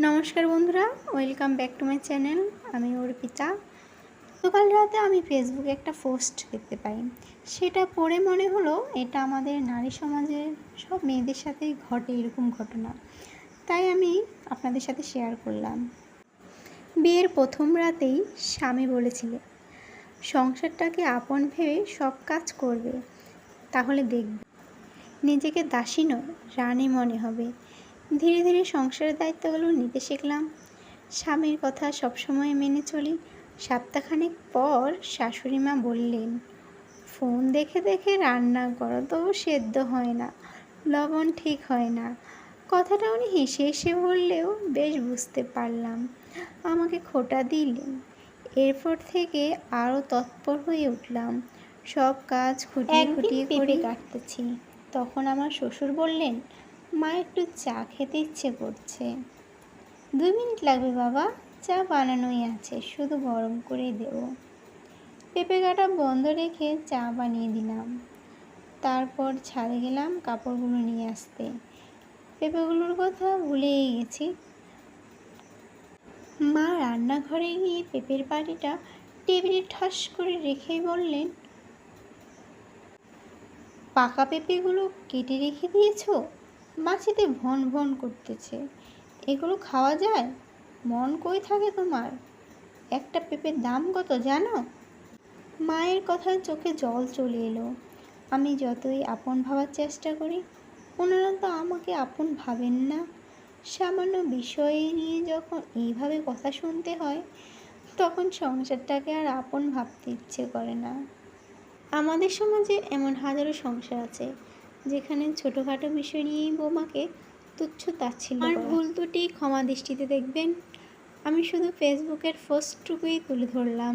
নমস্কার বন্ধুরা, welcome back to my channel. আমি অর্পিতা। গতকাল রাতে আমি ফেসবুকে একটা পোস্ট দেখতে পাই। সেটা পড়ে মনে হলো, এটা আমাদের নারী সমাজের সব মেয়েদের সাথেই ঘটে এরকম ঘটনা। তাই আমি আপনাদের সাথে শেয়ার করলাম। বিয়ের প্রথম রাতেই স্বামী বলেছিলেন, সংসারটাকে আপন ভেবে সব কাজ করবে, তাহলে দেখবে। নিজেকে দাসী নয়, রানী মনে হবে। ধীরে ধীরে সংসারের দায়িত্বগুলো নিতে শিখলাম। স্বামীর কথা সবসময় মেনে চলি। সপ্তাহখানেক পর শাশুড়ি মা বললেন ফোন দেখে দেখে রান্না করো তবু সেদ্ধ হয় না লবণ ঠিক হয় না। কথাটা উনি হেসে হেসে বললেও বেশ বুঝতে পারলাম। আমাকে খোটা দিলেন। এরপর থেকে আরও তৎপর হয়ে উঠলাম। সব কাজ খুঁটিয়ে খুঁটিয়ে করে। কাটতেছি। তখন আমার শ্বশুর বললেন মা একটু চা খেতে ইচ্ছে করছে। দুই মিনিট লাগবে বাবা, চা বানানোই আছে, শুধু গরম করেই দেবো। পেঁপে কাটা বন্ধ রেখে চা বানিয়ে দিলাম। তারপর ছাদে গেলাম কাপড়গুলো নিয়ে আসতে। পেঁপেগুলোর কথা ভুলেই গেছি। মা রান্নাঘরে গিয়ে পেঁপের বাটিটা টেবিলে ঠাস করে রেখেই বললেন, পাকা পেঁপেগুলো কেটে রেখে দিয়েছ? মাছিতে ভন ভন করতেছে। এগুলো খাওয়া যায়? মন কই থাকে তোমার? একটা পেঁপের দাম কত জানো? মায়ের কথায় চোখে জল চলে এলো। আমি যতই আপন ভাবার চেষ্টা করি, ওনারা তো আমাকে আপন ভাবেন না। সামান্য বিষয় নিয়ে যখন এইভাবে কথা শুনতে হয়, তখন সংসারটাকে আর আপন ভাবতে ইচ্ছে করে না। আমাদের সমাজে এমন হাজারো সংসার আছে যেখানে ছোটোখাটো বিষয় নিয়েই বৌমাকে তুচ্ছ তাচ্ছিল আর ভুল দুটি ক্ষমা দৃষ্টিতে দেখবেন। আমি শুধু ফেসবুকের পোস্টটুকুই তুলে ধরলাম।